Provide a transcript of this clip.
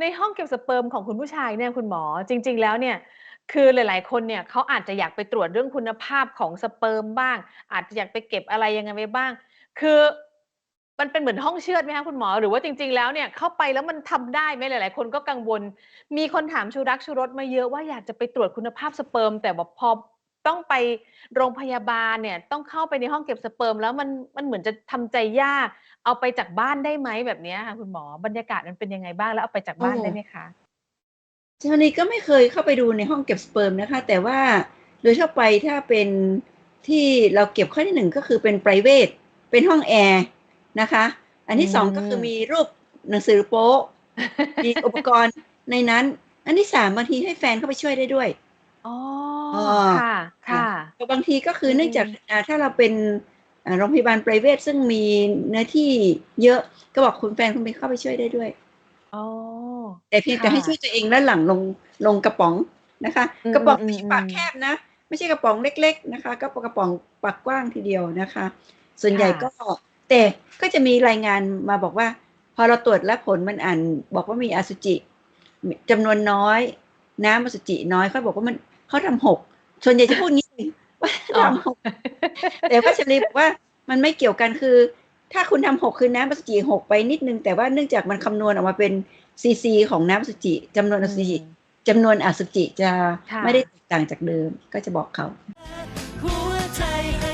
ในห้องเก็บสเปิร์มของคุณผู้ชายเนี่ยคุณหมอจริง ๆ แล้วเนี่ยคือหลาย ๆ คนเนี่ยเขาอาจจะอยากไปตรวจเรื่องคุณภาพของสเปิร์มบ้าง อาจจะอยากไปเก็บอะไรยังไงไว้บ้าง คือมันเป็นเหมือนห้องเชือดไหมคะคุณหมอ หรือว่าจริง ๆ แล้วเนี่ยเข้าไปแล้วมันทำได้ไหม?หลาย ๆ คนก็กังวล มีคนถามชูรักชูรสมาเยอะว่าอยากจะไปตรวจคุณภาพสเปิร์ม แต่แบบพอ ต้องไปโรงพยาบาลเนี่ย ต้องเข้าไปในห้องเก็บสเปิร์ม แล้วมันมันเหมือนจะทำใจยาก เอาไปจากบ้านได้ไหม?แบบเนี้ยค่ะคุณหมอบรรยากาศมันเป็นยังไงบ้าง?แล้วเอาไปจากบ้านได้ไหมคะ?ทางนี้ก็ไม่เคยเข้าไปดูในห้องเก็บสเปิร์มนะคะ แต่ว่าโดยทั่วไปถ้าเป็นที่เราเก็บข้อที่1ก็คือเป็นไพรเวตเป็นห้องแอร์นะคะ อันที่2ก็คืออืมมีรูปหนังสือโป๊ะมีอุปกรณ์ในนั้น อันที่3บางทีให้แฟนเข้าไปช่วยได้ด้วย อ๋อ อ้อ ค่ะ ค่ะ ค่ะ แต่ บางทีก็คืออืเนื่องจากมอ่าถ้าเราเป็นอ่าโรงพยาบาลไพรเวตซึ่งมีเนื้อที่เยอะก็บอกคุณแฟนคุณไปเข้าไปช่วยได้ด้วยอ๋อแต่เพียงคแต่่ให้ช่วยะตัวเองแล้วหลั่งลงลงกระป๋องนะคะอืกระป๋องที่ปากมแคๆบนะ ไม่ใช่กระป๋องเล็ก ๆนะคะ ก็กระป๋องปากกว้างทีเดียวนะคะ ส่วนๆใหค่ญ่ะก็แต่ก็จะมีรายงานมาบอกว่า พอเราตรวจแล้วผลมันอ่าน บอกว่ามีอสุจิมจำนวนน้อย น้ำอสุจิน้อยเขาบอกว่ามันเขาทำหกส่วนใหญ่จะพูดงี้ว่าอ๋อ ทำหกแต่ว่าชลีบอกว่ามันไม่เกี่ยวกันคือ ถ้าคุณทำหกคือน้ำอสุจิหกไปนิดหนึ่งแต่ว่าเนื่องจากมันคำนวณออกมาเป็นซีซีของน้ำอสุจิจำนวนอือสุจิมจำนวนอสุจิจะค่ไม่ได้ะแตกต่างจากเดิมก็จะบอกเขาหัวใจให้